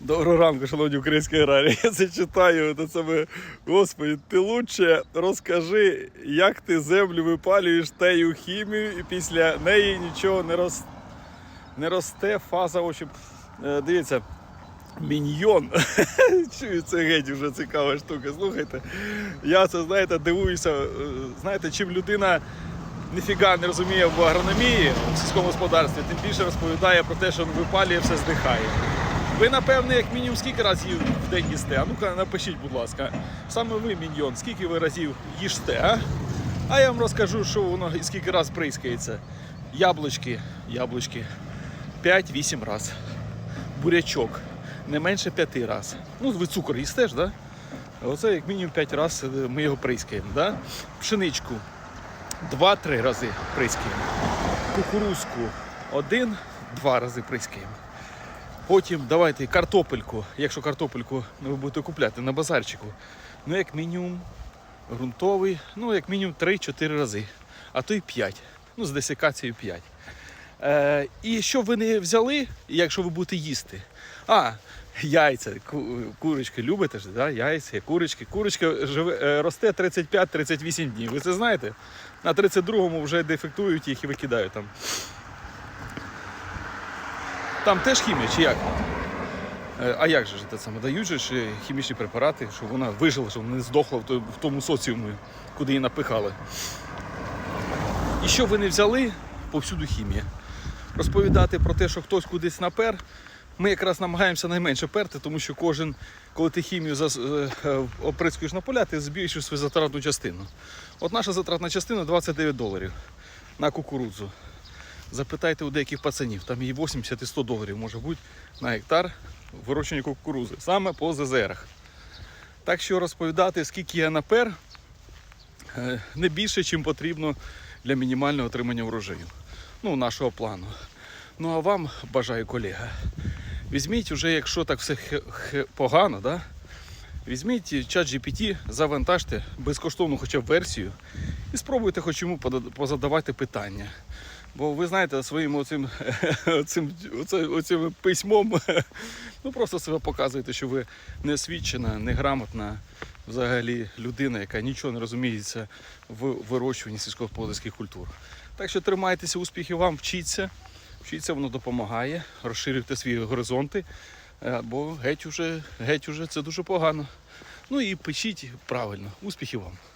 Доброго ранку, шановні українські аграрії. Я це читаю. Та це ми, Господи, ти лучше розкажи, як ти землю випалюєш тею хімію, і після неї нічого не, рос... не росте фаза. Общем, е, дивіться, міньйон. Чую, це геть вже цікава штука. Слухайте. Я це, знаєте, дивуюся. е, Знаєте, чим людина ніфіга не розуміє в агрономії в сільському господарстві, тим більше розповідає про те, що випалює, все здихає. Ви, напевне, як мінімум скільки разів в день їсте? А ну-ка напишіть, будь ласка. Саме ви, міньйон, скільки ви разів їсте, а? А я вам розкажу, що воно і скільки раз прискається. Яблучки, яблучки 5-8 раз. Бурячок не менше 5 раз. Ну, ви цукор їсте ж, да? Оце як мінімум 5 разів ми його прискаємо. Да? Пшеничку 2-3 рази прискаємо. Кукурузку один-два рази прискаємо. Потім давайте картопельку, якщо картопельку ви будете купляти на базарчику, ну як мінімум ґрунтовий, ну як мінімум 3-4 рази, а то й 5. Ну, з десикацією 5. Е, і що ви не взяли, якщо ви будете їсти? А, яйця, ку, курочки любите ж, да? яйця, курочки. Курочка живе, е, росте 35-38 днів. Ви це знаєте? На 32-му вже дефектують їх і викидають там. Там теж хімія чи як? Е, А як же це саме? Дають же ж е, хімічні препарати, щоб вона вижила, щоб не здохла в тому соціумі, куди її напихали. І що ви не взяли, повсюду хімія. Розповідати про те, що хтось кудись напер, ми якраз намагаємося найменше перти, тому що кожен, коли ти хімію е, оприскуєш на поля, ти збільшуєш свою затратну частину. От наша затратна частина 29 доларів на кукурудзу. Запитайте у деяких пацанів, там і 80 і 100 доларів може бути на гектар вирощення кукурузи, саме по ЗЗРах. Так що розповідати, скільки я напер, е, не більше, чим потрібно для мінімального отримання врожаю. Ну, нашого плану. Ну а вам бажаю, колега. Візьміть уже, якщо так все погано, да? візьміть чат GPT, завантажте безкоштовну хоча б версію і спробуйте хоч йому позадавати питання. Бо ви знаєте, своїм оцим, оцим, оцим письмом ну просто себе показуєте, що ви не освічена, неграмотна взагалі людина, яка нічого не розуміється в вирощуванні сільськогосподарських культур. Так що тримайтеся, успіхів вам, вчіться. Вчіться, воно допомагає, розширюйте свої горизонти, е, бо геть уже, геть уже це дуже погано. Ну і пишіть правильно. Успіхів вам!